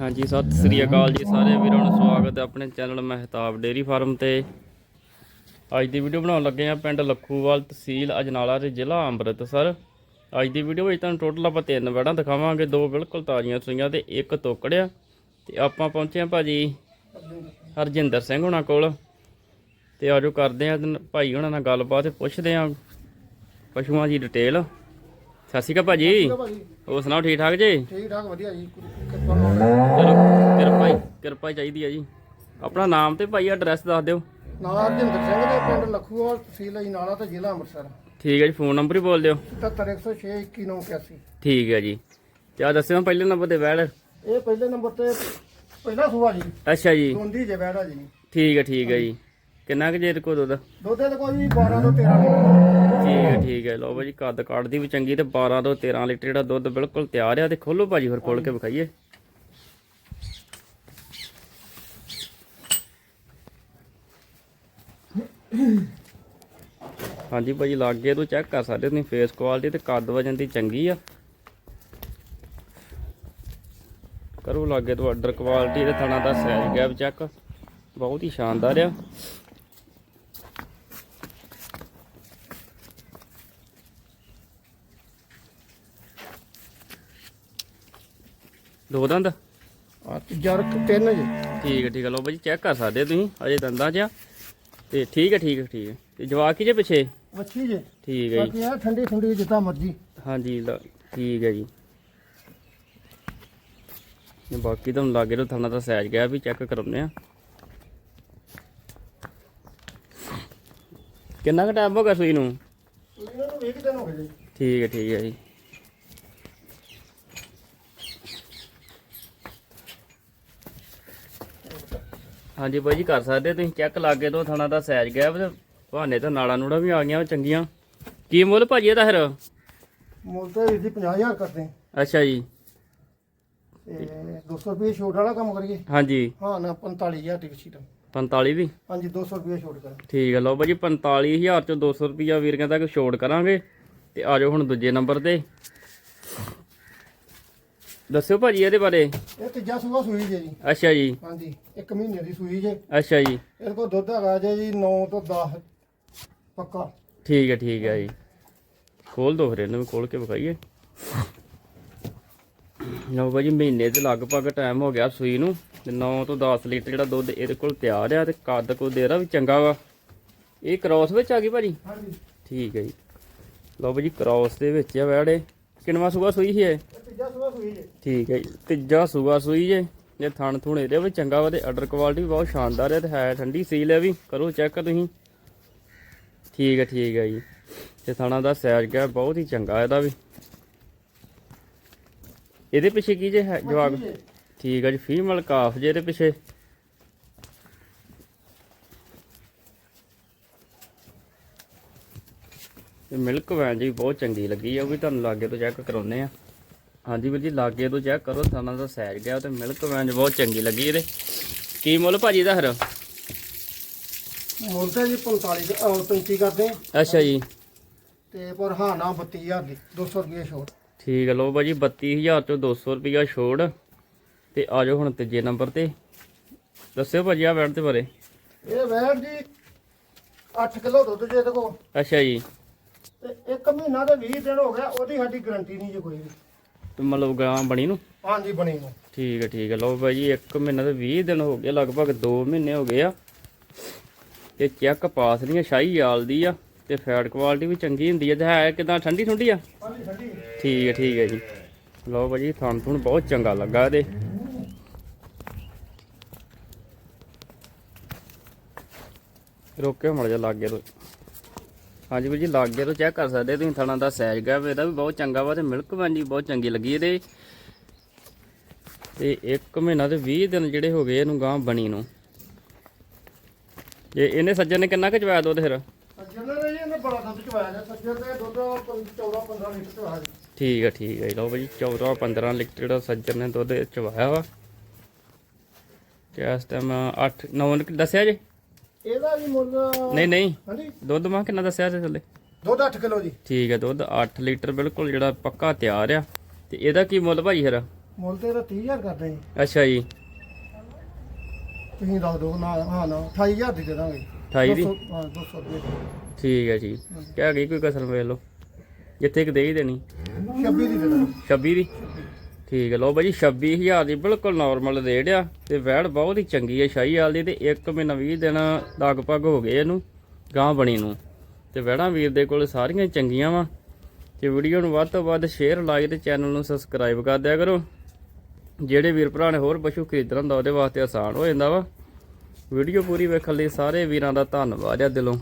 ਹਾਂਜੀ, ਸਤਿ ਸ੍ਰੀ ਅਕਾਲ ਜੀ ਸਾਰੇ ਵੀਰਾਂ ਨੂੰ ਸਵਾਗਤ ਹੈ ਆਪਣੇ ਚੈਨਲ ਮਹਿਤਾਬ ਡੇਰੀ ਫਾਰਮ ਤੇ। ਅੱਜ ਦੀ ਵੀਡੀਓ ਬਣਾਉਣ ਲੱਗੇ ਆ ਪਿੰਡ ਲੱਖੂਵਾਲ ਤਹਿਸੀਲ ਅਜਨਾਲਾ ਤੇ ਜ਼ਿਲ੍ਹਾ ਅੰਮ੍ਰਿਤਸਰ। ਅੱਜ ਦੀ ਵੀਡੀਓ ਵਿੱਚ ਤੁਹਾਨੂੰ ਟੋਟਲ ਆਪਾਂ ਤਿੰਨ ਵੜਾਂ ਦਿਖਾਵਾਂਗੇ, ਦੋ ਬਿਲਕੁਲ ਤਾਜ਼ੀਆਂ ਸੂਈਆਂ ਤੇ ਇੱਕ ਤੋਕੜਿਆ। ਤੇ ਆਪਾਂ ਪਹੁੰਚੇ ਆ ਭਾਜੀ ਹਰਜਿੰਦਰ ਸਿੰਘ ਹੁਣਾਂ ਕੋਲ। ਤੇ ਆਜੋ ਕਰਦੇ ਆ ਤੇ ਭਾਈ ਹੁਣਾਂ ਨਾਲ ਗੱਲਬਾਤ ਤੇ ਪੁੱਛਦੇ ਆ ਪਸ਼ੂਆਂ ਦੀ ਡਿਟੇਲ ਸਤਿ ਸ਼੍ਰੀ ਅਕਾਲ ਭਾਜੀ। ਆ ਹੋਰ ਸੁਣਾਓ ਠੀਕ ਠਾਕ ਜੀ? ਠੀਕ ਠਾਕ ਵਧੀਆ ਜੀ। ਕਿਰਪਾ ਕਿਰਪਾ ਕਿਰਪਾ ਚਾਹੀਦੀ ਹੈ ਜੀ। ਆਪਣਾ ਨਾਮ ਤੇ ਭਾਈ ਐਡਰੈਸ ਦੱਸ ਦਿਓ। ਨਾਂ ਹਰਜਿੰਦਰ ਸਿੰਘ ਦੇ ਪਿੰਡ ਲੱਖੂਵਾਲ ਤਹਿਸੀਲ ਅਜਨਾਲਾ ਤੇ ਜ਼ਿਲ੍ਹਾ ਅੰਮ੍ਰਿਤਸਰ। ਠੀਕ ਹੈ ਜੀ ਫੋਨ ਨੰਬਰ ਹੀ ਬੋਲ ਦਿਓ। 77106 21981 ਠੀਕ ਹੈ ਜੀ। ਤੇ ਆ ਦੱਸਿਓ ਪਹਿਲੇ ਨੰਬਰ ਤੇ ਵੈੜ ਇਹ ਪਹਿਲੇ ਨੰਬਰ ਤੇ ਪਹਿਲਾ ਸੂਆ ਜੀ। ਅੱਛਾ ਜੀ। ਦੋਂਦੀ ਜੇ ਬੈੜਾ ਜੀ। ਠੀਕ ਹੈ ਠੀਕ ਹੈ ਜੀ। ਕਿੰਨਾ ਕੁ ਜੇਰ ਕੋ ਦੁੱਧ? ਦੁੱਧ ਦੇ ਕੋਈ ਵੀ 12 ਤੋਂ 13 ਲੀਟਰ ਠੀਕ ਹੈ ਠੀਕ ਹੈ। ਲਓ ਭਾਜੀ ਕੱਦ ਕੱਢਦੀ ਵੀ ਚੰਗੀ ਤੇ 12 ਤੋਂ 13 ਲੀਟਰ ਜਿਹੜਾ ਦੁੱਧ ਬਿਲਕੁਲ ਤਿਆਰ ਆ। ਤੇ ਖੋਲੋ ਭਾਜੀ ਫਿਰ ਖੋਲ ਕੇ ਵਿਖਾਈਏ। ਹਾਂਜੀ ਭਾਜੀ ਲਾਗੇ ਤੋਂ ਚੈੱਕ ਕਰ ਸਕਦੇ ਤੁਸੀਂ ਫੇਸ ਕੁਆਲਿਟੀ ਤੇ ਕੱਦ ਵਜਨ ਦੀ ਚੰਗੀ ਆ। ਕਰੋ ਲਾਗੇ ਤੋਂ ਆਰਡਰ ਕੁਆਲਿਟੀ ਤੇ ਥਣਾ ਦਾ ਸਾਈਜ਼ ਗੈਪ ਚੈੱਕ ਬਹੁਤ ਹੀ ਸ਼ਾਨਦਾਰ ਆ। ਦੋ ਦੰਦ? ਆ ਤੀਜਾ ਰੱਖ ਤਿੰਨ ਜੀ। ਠੀਕ ਹੈ ਠੀਕ ਹੈ ਲਓ ਭਾਜੀ ਚੈੱਕ ਕਰ ਸਕਦੇ ਤੁਸੀਂ ਅਜੇ ਦੰਦਾਂ 'ਚ ਆ। ਤੇ ਠੀਕ ਹੈ ਠੀਕ ਹੈ ਠੀਕ ਹੈ ਤੇ ਜਵਾਕ ਹੀ ਜੇ ਪਿੱਛੇ? ਮੱਛੀ ਜੇ। ਠੀਕ ਹੈ ਜੀ। ਬਾਕੀ ਆ ਠੰਡੀ ਠੰਡੀ ਜਿੱਦਾਂ ਮਰਜ਼ੀ। ਹਾਂਜੀ ਲ- ਠੀਕ ਹੈ ਜੀ। ਤੇ ਬਾਕੀ ਤੁਹਾਨੂੰ ਲਾਗੇ ਤੋਂ ਥਾਣਾ ਦਾ ਸਾਈਜ਼ ਗਿਆ ਵੀ ਚੈੱਕ ਕਰਾਉਂਦੇ ਆ। ਕਿੰਨਾ ਕੁ ਟਾਈਮ ਹੋ ਗਿਆ ਸੂਈ ਨੂੰ? ਇਹਨਾਂ ਨੂੰ ਵੇਖ ਦਿਨ ਹੋ ਗਏ ਜੀ। ਠੀਕ ਹੈ ਠੀਕ ਹੈ ਜੀ। ਹਾਂਜੀ ਬਾਈ ਜੀ ਕਰ ਸਕਦੇ ਤੁਸੀਂ। ਚੈੱਕ ਲਾਗੇ ਤੋਂ ਥਾਣਾ ਦਾ ਸਾਈਜ਼ ਗਿਆ ਬਹਾਨੇ ਤਾਂ ਨਾੜਾ ਨੂੜਾ ਵੀ ਆ ਗਈਆਂ ਚੰਗੀਆਂ। ਕੀ ਮੁੱਲ ਭਾਜੀ ਇਹਦਾ ਫਿਰ? ਮੁੱਲ ਤੇ ਵੀਰ ਜੀ 50000 ਕਰਦੇ। ਅੱਛਾ ਜੀ। ਤੇ 200 ਰੁਪਏ ਛੋਟ ਵਾਲਾ ਕੰਮ ਕਰੀਏ। ਹਾਂਜੀ। ਹਾਂ ਨਾ 45000 ਦੀ ਵਛੀ 45 ਵੀ? ਹਾਂਜੀ 200 ਰੁਪਏ ਛੋਟ ਕਰਾਂ। ਠੀਕ ਹੈ ਲਓ ਭਾਜੀ 45000 ਚੋਂ 200 ਰੁਪਿਆ ਵੀਰਾਂ ਤੱਕ ਛੋੜ ਕਰਾਂਗੇ। ਤੇ ਆ ਜਾਓ ਹੁਣ ਦੂਜੇ ਨੰਬਰ ਤੇ। ਦੱਸਿਓ ਭਾਜੀ ਇਹਦੇ ਬਾਰੇ। ਇਹ ਤੀਜਾ ਸੂਆ ਸੂਈ ਜੇ ਜੀ। ਅੱਛਾ ਜੀ। ਹਾਂਜੀ ਇੱਕ ਮਹੀਨੇ ਦੀ ਸੂਈ ਜੇ। ਅੱਛਾ ਜੀ। ਇਹਦੇ ਕੋਲ ਦੁੱਧ ਹੈਗਾ ਜੇ ਜੀ 9 ਤੋਂ 10 ਪੱਕਾ। ਠੀਕ ਹੈ ਠੀਕ ਹੈ ਜੀ। ਖੋਲ ਦੋ ਫਿਰ ਇਹਨੂੰ ਖੋਲ ਕੇ ਵਿਖਾਈਏ। ਲਓ ਭਾਜੀ ਮਹੀਨੇ ਦੇ ਲਗਭਗ ਟਾਈਮ ਹੋ ਗਿਆ ਸੂਈ ਨੂੰ ਤੇ 9 ਤੋਂ 10 ਲੀਟਰ ਜਿਹੜਾ ਦੁੱਧ ਇਹਦੇ ਕੋਲ ਤਿਆਰ ਆ ਤੇ ਕੱਦ ਕੋ ਦੇਰਾ ਵੀ ਚੰਗਾ ਵਾ। ਇਹ ਕ੍ਰਾਸ ਵਿੱਚ ਆ ਗਈ ਭਾਜੀ? ਹਾਂਜੀ। ਠੀਕ ਹੈ ਜੀ। ਲਓ ਭਾਜੀ ਕ੍ਰਾਸ ਦੇ ਵਿੱਚ ਆ ਵੈੜੇ ਕਿੰਨਵਾ ਸੂਆ ਸੂਈ ਸੀ ਇਹ? ਤੀਜਾ ਸੂਆ ਸੂਈ ਜੇ। ਠੀਕ ਹੈ ਜੀ ਤੀਜਾ ਸੂਆ ਸੂਈ ਜੇ। ਜੇ ਥਣ ਥੁਣ ਇਹਦੇ ਵੀ ਚੰਗਾ ਵਾ ਤੇ ਆਰਡਰ ਕੁਆਲਿਟੀ ਵੀ ਬਹੁਤ ਸ਼ਾਨਦਾਰ ਹੈ ਤੇ ਹੈ ਠੰਡੀ ਸੀਲ ਹੈ ਵੀ ਕਰੋ ਚੈੱਕ ਤੁਸੀਂ। ਠੀਕ ਹੈ ਠੀਕ ਹੈ ਜੀ। ਤੇ ਥਾਣਾ ਦਾ ਸਾਈਜ਼ ਗਿਆ ਬਹੁਤ ਹੀ ਚੰਗਾ ਇਹਦਾ ਵੀ। ਇਹਦੇ ਪਿੱਛੇ ਕੀ ਜੇ ਹੈ ਜਵਾਬ। ਠੀਕ ਹੈ ਜੀ ਫੀਮੇਲ ਕਾਫ ਜੇ ਇਹਦੇ ਪਿੱਛੇ। ਤੇ ਮਿਲਕ ਵੈਨ ਜੀ ਬਹੁਤ ਚੰਗੀ ਲੱਗੀ ਆ ਉਹ ਵੀ ਤੁਹਾਨੂੰ ਲਾਗੇ ਤੋਂ ਚੈੱਕ ਕਰਾਉਨੇ ਆ। ਹਾਂਜੀ ਵੀਰ ਜੀ ਲਾਗੇ ਤੋਂ ਚੈੱਕ ਕਰੋ ਥਾਣਾ ਦਾ ਸਾਈਜ਼ ਗਿਆ ਤੇ ਮਿਲਕ ਵੈਨ ਬਹੁਤ ਚੰਗੀ ਲੱਗੀ ਇਹਦੇ। ਕੀ ਮੁੱਲ ਭਾਜੀ ਦਾ ਹਰ ਮੁੱਲ ਤੇ ਜੀ 45 ਅਹ 35 ਕਰਦੇ ਆ। ਅੱਛਾ ਜੀ। ਤੇ ਪਰ ਹਾਂ ਨਾ 32000 ਦੀ 200 ਰੁਪਏ ਛੋਟ। ਠੀਕ ਹੈ ਲਓ ਭਾਜੀ 32000 ਚੋਂ 200 ਰੁਪਿਆ ਛੋੜ ਤੇ ਆ ਜਾਓ ਹੁਣ ਤੀਜੇ ਨੰਬਰ ਤੇ। ਦੱਸਿਓ ਭਾਜੀ ਆ ਬੈਠ ਦੇ ਬਾਰੇ। ਇਹ ਵੈਰ ਜੀ 8 ਕਿਲੋ ਦੁੱਧ ਜੇ ਕੋਲ। ਅੱਛਾ ਜੀ। ਤੇ ਇੱਕ ਮਹੀਨਾ ਤੇ 20 ਦਿਨ ਹੋ ਗਿਆ ਉਹਦੀ ਸਾਡੀ ਗਾਰੰਟੀ ਨਹੀਂ ਜੀ ਕੋਈ ਵੀ। ਤੇ ਮਤਲਬ ਗਾਂ ਬਣੀ ਨੂੰ? ਹਾਂਜੀ ਬਣੀ ਨੂੰ। ਠੀਕ ਹੈ ਠੀਕ ਹੈ ਲਓ ਭਾਜੀ 1 ਮਹੀਨਾ ਤੇ 20 ਦਿਨ ਹੋ ਗਏ ਲਗਭਗ 2 ਮਹੀਨੇ ਹੋ ਗਏ ਆ। ਤੇ ਚੈੱਕ ਪਾਸ ਦੀਆਂ ਸ਼ਾਹੀ ਯਾਲ ਦੀ ਆ ਤੇ ਫੈਟ ਕੁਆਲਿਟੀ ਵੀ ਚੰਗੀ ਹੁੰਦੀ ਹੈ ਤੇ ਹੈ ਕਿਦਾਂ ਠੰਡੀ ਠੰਡੀ ਆ? ਹਾਂਜੀ ਠੰਡੀ। ਠੀਕ ਹੈ ਠੀਕ ਹੈ ਜੀ। ਲਓ ਭਾਜੀ ਥਣ ਥੁਣ ਬਹੁਤ ਚੰਗਾ ਲੱਗਾ ਇਹਦੇ। ਰੋਕਿਓ ਮੜ ਜਾ ਲਾਗੇ ਤੋਂ ਹਾਂਜੀ ਵੀਰ ਜੀ ਲਾਗੇ ਤੋਂ ਚੈੱਕ ਕਰ ਸਕਦੇ ਤੁਸੀਂ ਥਣਾ ਦਾ ਸਾਈਜ਼ ਗਾ ਇਹਦਾ ਵੀ ਬਹੁਤ ਚੰਗਾ ਵਾ ਤੇ ਮਿਲਕ ਵੈਂਜੀ ਬਹੁਤ ਚੰਗੀ ਲੱਗੀ ਇਹਦੇ। ਤੇ 1 ਮਹੀਨਾ ਤੇ 20 ਦਿਨ ਜਿਹੜੇ ਹੋ ਗਏ ਇਹਨੂੰ ਗਾਂ ਬਣੀ ਨੂੰ। ਜੇ ਇਹਨੇ ਸੱਜਣ ਨੇ ਕਿੰਨਾ ਕੁ ਚਵਾਇਆ ਦੁੱਧ ਫਿਰ? ਸੱਜਰ ਨੇ ਜੀ ਇਹਨੇ ਬੜਾ ਦੁੱਧ ਚਵਾਇਆ ਨੇ ਸੱਜਰ ਦੇ ਦੁੱਧ 14 15 ਲੀਟਰ ਚਵਾਇਆ ਜੀ ਠੀਕ ਹੈ ਠੀਕ ਹੈ। ਲਓ ਭਾਜੀ 14 15 ਲੀਟਰ ਜਿਹੜਾ ਸੱਜਰ ਨੇ ਦੁੱਧ ਇਹ 'ਚ ਵਾਇਆ ਵਾ। ਤੇ ਇਸ ਟਾਈਮ 8 9 ਦੱਸਿਆ ਜੀ? ਇਹਦਾ ਵੀ ਮੁੱਲ ਨਹੀਂ ਨਹੀਂ। ਹਾਂਜੀ। ਦੁੱਧ ਮਾਂ ਕਿੰਨਾ ਦੱਸਿਆ ਸੀ ਥੱਲੇ? ਦੁੱਧ 8 ਕਿਲੋ ਜੀ। ਠੀਕ ਹੈ ਦੁੱਧ 8 ਲੀਟਰ ਬਿਲਕੁਲ ਜਿਹੜਾ ਪੱਕਾ ਤਿਆਰ ਆ। ਤੇ ਇਹਦਾ ਕੀ ਮੁੱਲ ਭਾਜੀ ਫਿਰ? ਮੁੱਲ ਤੇ ਇਹਦਾ 30000 ਕਰਦੇ ਜੀ। ਅੱਛਾ ਜੀ। ਤੁਸੀਂ ਦੱਸ ਦਿਓ ਨਾ ਹਾਂ ਨਾ 28000 ਦੀ ਦੇ ਦਾਂਗੇ। 28 ਦੀ? 200 ਹਾਂ 200 ਰੁਪਏ ਦੀ। ਠੀਕ ਹੈ ਜੀ। ਕਹਿ ਗਈ ਕੋਈ ਕਸਰ ਵੇਖ ਲਓ। ਜਿੱਥੇ ਕਿ ਦੇ ਹੀ ਦੇਣੀ। 26 ਦੀ ਦੇ ਦਾਂਗੇ। 26 ਦੀ? ਠੀਕ ਹੈ ਲਓ ਬਾਈ ਜੀ 26000 ਦੀ ਬਿਲਕੁਲ ਨਾਰਮਲ ਰੇਟ ਆ ਤੇ ਵੈੜ ਬਹੁਤ ਹੀ ਚੰਗੀ ਹੈ ਸ਼ਾਹੀ ਵਾਲ ਦੀ ਤੇ 1 ਮਹੀਨਾ 20 ਦਿਨ ਲਗਭਗ ਹੋ ਗਏ ਇਹਨੂੰ ਗਾਂ ਬਣੀ ਨੂੰ। ਤੇ ਵੈੜਾਂ ਵੀਰ ਦੇ ਕੋਲ ਸਾਰੀਆਂ ਚੰਗੀਆਂ ਵਾ। ਤੇ ਵੀਡੀਓ ਨੂੰ ਵੱਧ ਤੋਂ ਵੱਧ ਸ਼ੇਅਰ ਲਾਈਕ ਤੇ ਚੈਨਲ ਨੂੰ ਸਬਸਕ੍ਰਾਈਬ ਕਰ ਦਿਆ ਕਰੋ। ਜਿਹੜੇ ਵੀਰ ਭਰਾ ਨੇ ਹੋਰ ਪਸ਼ੂ ਖਰੀਦਣਾ ਹੁੰਦਾ ਉਹਦੇ ਵਾਸਤੇ ਆਸਾਨ ਹੋ ਜਾਂਦਾ ਵਾ। ਵੀਡੀਓ ਪੂਰੀ ਵੇਖਣ ਲਈ ਸਾਰੇ ਵੀਰਾਂ ਦਾ ਧੰਨਵਾਦ ਆ ਦਿਲੋਂ।